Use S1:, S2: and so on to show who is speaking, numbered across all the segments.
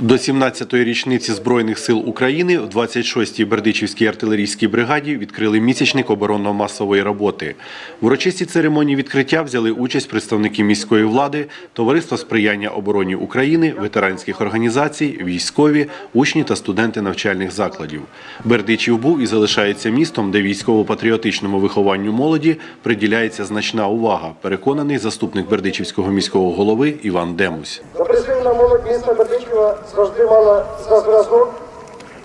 S1: До 17-ї річниці Збройних сил України в 26-й Бердичівській артилерійській бригаді відкрили місячник оборонно-масової роботи. В урочистій церемонії відкриття взяли участь представники міської влади, Товариство сприяння обороні України, ветеранських організацій, військові, учні та студенти навчальних закладів. Бердичів був і залишається містом, де військово-патріотичному вихованню молоді приділяється значна увага, переконаний заступник Бердичівського міського голови Іван Демусь.
S2: Репресивна молодь міста Бердичева завжди мала за зразок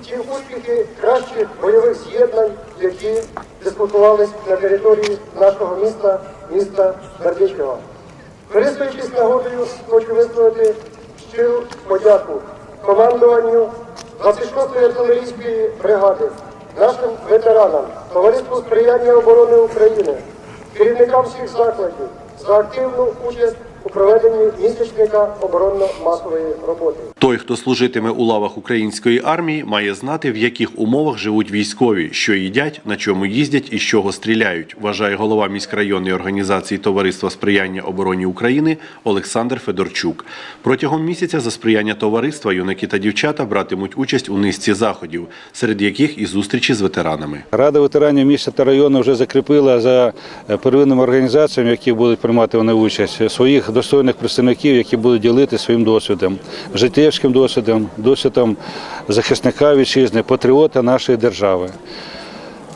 S2: ті успіхи кращих бойових з'єднань, які дискутувались на території нашого міста, міста Бердичева. Користуючись нагодою, хочу висловити щиру подяку командуванню 26-ї артилерійської бригади, нашим ветеранам, Товариству сприяння оборони України, керівникам всіх закладів за активну участь у проведенні місячника оборонно-масової роботи.
S1: Той, хто служитиме у лавах української армії, має знати, в яких умовах живуть військові, що їдять, на чому їздять і з чого стріляють, вважає голова міськрайонної організації Товариства сприяння обороні України Олександр Федорчук. Протягом місяця за сприяння товариства юнаки та дівчата братимуть участь у низці заходів, серед яких і зустрічі з ветеранами.
S3: Рада ветеранів міста та району вже закріпила за первинними організаціями, які будуть приймати вони участь, своїх достойних представників, які будуть ділити своїм досвідом, життєвським досвідом, досвідом захисника вітчизни, патріота нашої держави.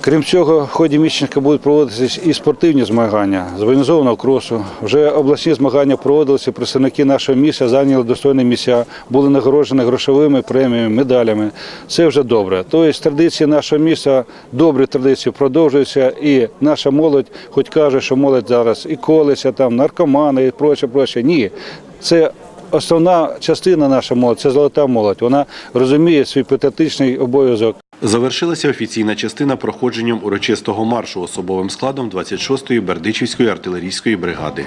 S3: Крім цього, в ході місячника будуть проводитися і спортивні змагання з організованого кросу. Вже обласні змагання проводилися. Представники нашого міста зайняли достойні місця, були нагороджені грошовими преміями, медалями. Це вже добре. Тобто традиції нашого міста, добрі традиції продовжуються, і наша молодь, хоч каже, що молодь зараз і колеся, там наркомани і проче, проче. Ні, це. Основна частина наша молодь це золота молодь. Вона розуміє свій патріотичний обов'язок.
S1: Завершилася офіційна частина проходженням урочистого маршу особовим складом 26-ї Бердичівської артилерійської бригади.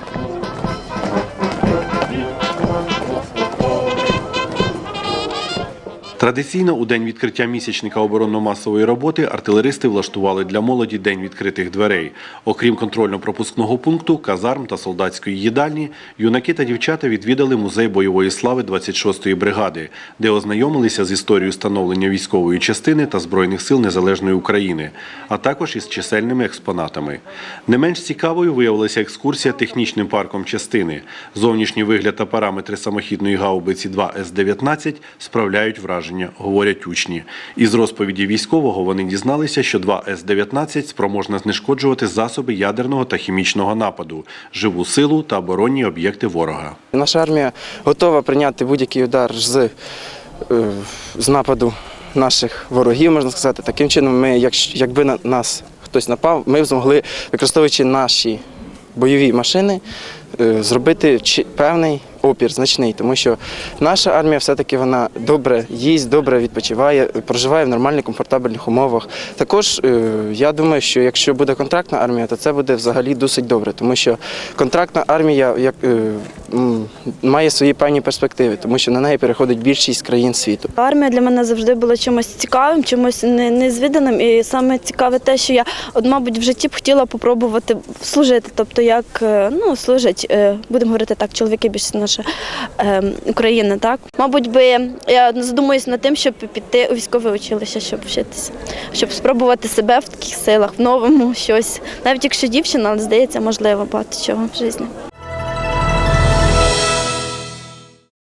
S1: Традиційно у день відкриття місячника оборонно-масової роботи артилеристи влаштували для молоді день відкритих дверей. Окрім контрольно-пропускного пункту, казарм та солдатської їдальні, юнаки та дівчата відвідали музей бойової слави 26-ї бригади, де ознайомилися з історією становлення військової частини та збройних сил незалежної України, а також із чисельними експонатами. Не менш цікавою виявилася екскурсія технічним парком частини. Зовнішній вигляд та параметри самохідної гаубиці 2 С-19 справляють враження, говорять учні. Із розповіді військового вони дізналися, що 2 С-19 спроможна знешкоджувати засоби ядерного та хімічного нападу, живу силу та оборонні об'єкти ворога.
S4: Наша армія готова прийняти будь-який удар з, е, з нападу наших ворогів, можна сказати. Таким чином, ми, якби на нас хтось напав, ми б змогли, використовуючи наші бойові машини, е, зробити певний опір значний, тому що наша армія все-таки вона добре їсть, добре відпочиває, проживає в нормальних, комфортабельних умовах. Також е, я думаю, що якщо буде контрактна армія, то це буде взагалі досить добре, тому що контрактна армія як, е, має свої певні перспективи, тому що на неї переходить більшість країн світу.
S5: Армія для мене завжди була чимось цікавим, чимось не- незвіданим. І саме цікаве те, що я, от, мабуть, в житті б хотіла попробувати служити. Тобто, як е, ну, служать, е, будемо говорити так, чоловіки більше наша е, Україна, так? Мабуть, би я задумуюсь над тим, щоб піти у військове училище, щоб вчитися, щоб спробувати себе в таких силах, в новому щось. Навіть якщо дівчина, але здається, можливо багато чого в житті.